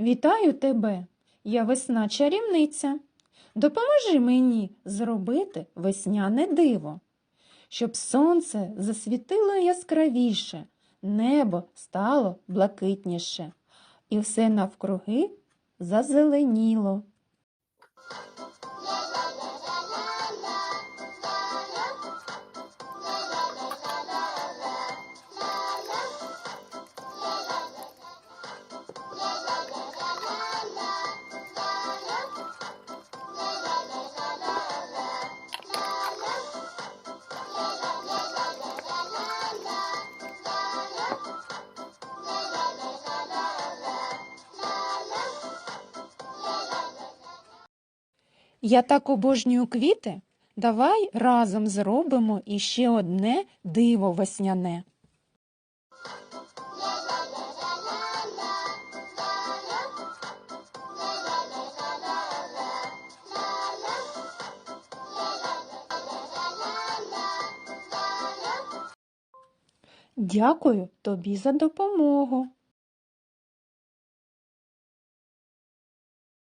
Вітаю тебе, я весна чарівниця. Допоможи мені зробити весняне диво, щоб сонце засвітило яскравіше, небо стало блакитніше, і все навкруги зазеленіло. Я так обожнюю квіти. Давай разом зробимо іще одне диво весняне. Дякую тобі за допомогу.